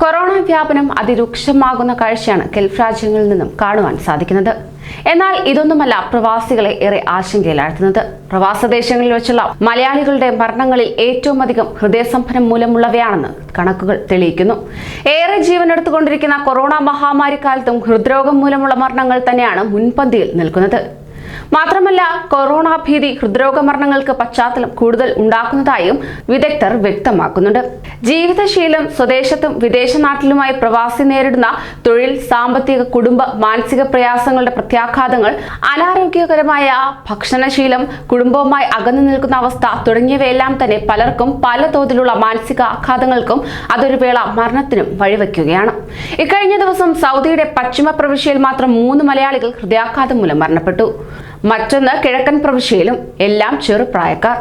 Corona വ്യാപനം അതിരൂക്ഷമാകുന്ന കാഴ്ചയാണ് Gulf രാജ്യങ്ങളിൽ നിന്നും കാണുവാൻ സാധിക്കുന്നത്. എന്നാൽ ഇതൊന്നുമല്ല പ്രവാസികളെ ഏറെ ആശങ്കയിലാഴ്ത്തുന്നത്. പ്രവാസ ദേശങ്ങളിൽ വെച്ചുള്ള മലയാളികളുടെ മരണങ്ങളിൽ ഏറ്റവും അധികം ഹൃദയസംഭരം മൂലമുള്ളവയാണെന്ന് കണക്കുകൾ തെളിയിക്കുന്നു. ഏറെ ജീവനെടുത്തുകൊണ്ടിരിക്കുന്ന കൊറോണ മഹാമാരി കാലത്തും ഹൃദ്രോഗം മൂലമുള്ള മരണങ്ങൾ തന്നെയാണ് മുൻപന്തിയിൽ നിൽക്കുന്നത്. മാത്രമല്ല കൊറോണ ഭീതി ഹൃദ്രോഗ മരണങ്ങൾക്ക് പശ്ചാത്തലം കൂടുതൽ ഉണ്ടാക്കുന്നതായും വിദഗ്ധർ വ്യക്തമാക്കുന്നുണ്ട്. ജീവിതശീലം സ്വദേശത്തും വിദേശ നാട്ടിലുമായി പ്രവാസി നേരിടുന്ന തൊഴിൽ സാമ്പത്തിക കുടുംബ മാനസിക പ്രയാസങ്ങളുടെ പ്രത്യാഘാതങ്ങൾ അനാരോഗ്യകരമായ ഭക്ഷണശീലം കുടുംബവുമായി അകന്നു നിൽക്കുന്ന അവസ്ഥ തുടങ്ങിയവയെല്ലാം തന്നെ പലർക്കും പല തോതിലുള്ള മാനസിക ആഘാതങ്ങൾക്കും അതൊരു വേള മരണത്തിനും വഴിവെക്കുകയാണ്. ഇക്കഴിഞ്ഞ ദിവസം സൗദിയുടെ പശ്ചിമ പ്രവിശ്യയിൽ മാത്രം മൂന്ന് മലയാളികൾ ഹൃദയാഘാതം മൂലം മരണപ്പെട്ടു. മറ്റൊന്ന് കിഴക്കൻ പ്രവിശ്യയിലും എല്ലാം ചെറുപ്രായക്കാർ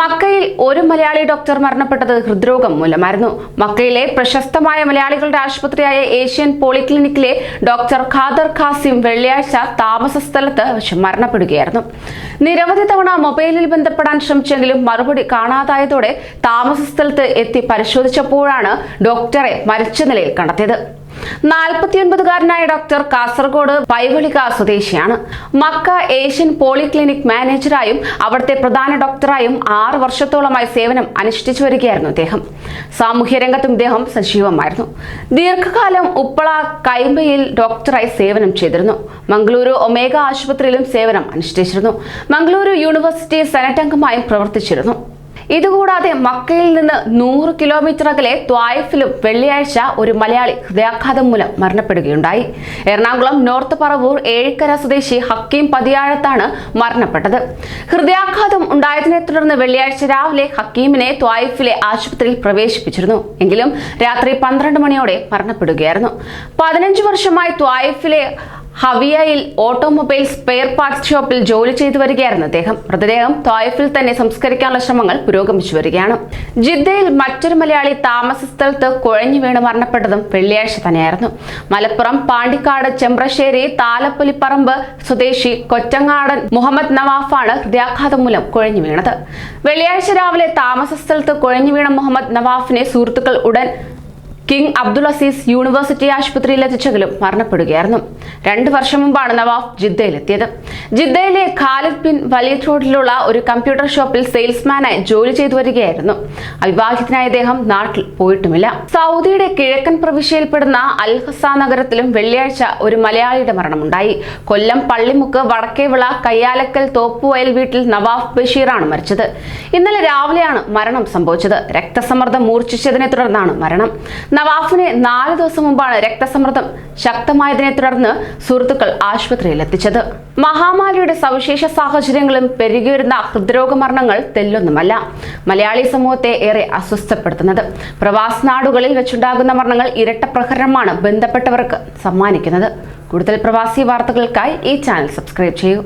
മക്കയിൽ ഒരു മലയാളി ഡോക്ടർ മരണപ്പെട്ടത് ഹൃദ്രോഗം മൂലമായിരുന്നു. മക്കയിലെ പ്രശസ്തമായ മലയാളികളുടെ ആശുപത്രിയായ ഏഷ്യൻ പോളിക്ലിനിക്കിലെ ഡോക്ടർ ഖാദർ ഖാസിം വെള്ളിയാഴ്ച താമസ സ്ഥലത്ത് മരണപ്പെടുകയായിരുന്നു. നിരവധി തവണ മൊബൈലിൽ ബന്ധപ്പെടാൻ ശ്രമിച്ചെങ്കിലും മറുപടി കാണാതായതോടെ താമസ സ്ഥലത്ത് എത്തി പരിശോധിച്ചപ്പോഴാണ് ഡോക്ടറെ മരിച്ച നിലയിൽ കണ്ടെത്തിയത്. നാൽപ്പത്തിയൊൻപതുകാരനായ ഡോക്ടർ കാസർഗോഡ് പൈവളിക സ്വദേശിയാണ്. മക്ക ഏഷ്യൻ പോളിക്ലിനിക് മാനേജറായും അവിടുത്തെ പ്രധാന ഡോക്ടറായും ആറ് വർഷത്തോളമായി സേവനം അനുഷ്ഠിച്ചു വരികയായിരുന്നു അദ്ദേഹം സാമൂഹ്യ രംഗത്തും ഇദ്ദേഹം സജീവമായിരുന്നു. ദീർഘകാലം ഉപ്പള കൈമ്പയിൽ ഡോക്ടറായി സേവനം ചെയ്തിരുന്നു. മംഗളൂരു ഒമേഗ ആശുപത്രിയിലും സേവനം അനുഷ്ഠിച്ചിരുന്നു. മംഗളൂരു യൂണിവേഴ്സിറ്റി സെനറ്റ് അംഗമായും പ്രവർത്തിച്ചിരുന്നു. ഇതുകൂടാതെ മക്കയിൽ നിന്ന് നൂറ് കിലോമീറ്റർ അകലെ ത്വായഫിലും വെള്ളിയാഴ്ച ഒരു മലയാളി ഹൃദയാഘാതം മൂലം മരണപ്പെടുകയുണ്ടായി. എറണാകുളം നോർത്ത് പറവൂർ ഏഴിക്കര സ്വദേശി ഹക്കീം പതിയാഴത്താണ് മരണപ്പെട്ടത്. ഹൃദയാഘാതം ഉണ്ടായതിനെ തുടർന്ന് വെള്ളിയാഴ്ച രാവിലെ ഹക്കീമിനെ ത്വായിഫിലെ ആശുപത്രിയിൽ പ്രവേശിപ്പിച്ചിരുന്നു. എങ്കിലും രാത്രി പന്ത്രണ്ട് മണിയോടെ മരണപ്പെടുകയായിരുന്നു. പതിനഞ്ച് വർഷമായി ത്വായിഫിലെ ഹവിയയിൽ ഓട്ടോമൊബൈൽ സ്പെയർ പാർട്സ് ഷോപ്പിൽ ജോലി ചെയ്തു വരികയായിരുന്നു അദ്ദേഹം. മൃതദേഹം തോയഫിൽ തന്നെ സംസ്കരിക്കാനുള്ള ശ്രമങ്ങൾ പുരോഗമിച്ചു വരികയാണ്. ജിദ്ദയിൽ മറ്റൊരു മലയാളി താമസ സ്ഥലത്ത് കുഴഞ്ഞു വീണ് മരണപ്പെട്ടതും വെള്ളിയാഴ്ച തന്നെയായിരുന്നു. മലപ്പുറം പാണ്ടിക്കാട് ചെമ്പ്രശ്ശേരി താലപ്പൊലിപ്പറമ്പ് സ്വദേശി കൊച്ചങ്ങാടൻ മുഹമ്മദ് നവാഫാണ് ഹൃദയാഘാതം മൂലം കുഴഞ്ഞു വീണത്. വെള്ളിയാഴ്ച രാവിലെ താമസ സ്ഥലത്ത് കുഴഞ്ഞു വീണ മുഹമ്മദ് നവാഫിനെ സുഹൃത്തുക്കൾ ഉടൻ കിങ് അബ്ദുൾ അസീസ് യൂണിവേഴ്സിറ്റി ആശുപത്രിയിൽ എത്തിച്ചെങ്കിലും മരണപ്പെടുകയായിരുന്നു. രണ്ട് വർഷം മുമ്പാണ് നവാഫ് ജിദ്ദയിലെത്തിയത്. ജിദ്ദയിലെ ഖാലിദ് ബിൻ വലിയ റോഡിലുള്ള ഒരു കമ്പ്യൂട്ടർ ഷോപ്പിൽ സെയിൽസ്മാനായി ജോലി ചെയ്തു വരികയായിരുന്നു. അവിവാഹിതനായ അദ്ദേഹം നാട്ടിൽ പോയിട്ടുമില്ല. സൗദിയുടെ കിഴക്കൻ പ്രവിശ്യയിൽപ്പെടുന്ന അൽ ഹസ നഗരത്തിലും വെള്ളിയാഴ്ച ഒരു മലയാളിയുടെ മരണമുണ്ടായി. കൊല്ലം പള്ളിമുക്ക് വടക്കേവിള കയ്യാലക്കൽ തോപ്പുവയൽ വീട്ടിൽ നവാഫ് ബഷീറാണ് മരിച്ചത്. ഇന്നലെ രാവിലെയാണ് മരണം സംഭവിച്ചത്. രക്തസമ്മർദ്ദം മൂർച്ഛിച്ചതിനെ തുടർന്നാണ് മരണം. നവാഫിനെ നാല് ദിവസം മുമ്പാണ് രക്തസമ്മർദ്ദം ശക്തമായതിനെ തുടർന്ന് സുഹൃത്തുക്കൾ ആശുപത്രിയിൽ എത്തിച്ചത് മഹാമാരിയുടെ സവിശേഷ സാഹചര്യങ്ങളും പെരുകിവരുന്ന ഹൃദ്രോഗ മരണങ്ങൾ തെല്ലൊന്നുമല്ല. മലയാളി സമൂഹത്തെ ഏറെ അസ്വസ്ഥപ്പെടുത്തുന്നത്. പ്രവാസ നാടുകളിൽ വെച്ചുണ്ടാകുന്ന മരണങ്ങൾ ഇരട്ട പ്രഹരമാണ് ബന്ധപ്പെട്ടവർക്ക് സമ്മാനിക്കുന്നത്. കൂടുതൽ പ്രവാസി വാർത്തകൾക്കായി ഈ ചാനൽ സബ്സ്ക്രൈബ് ചെയ്യൂ.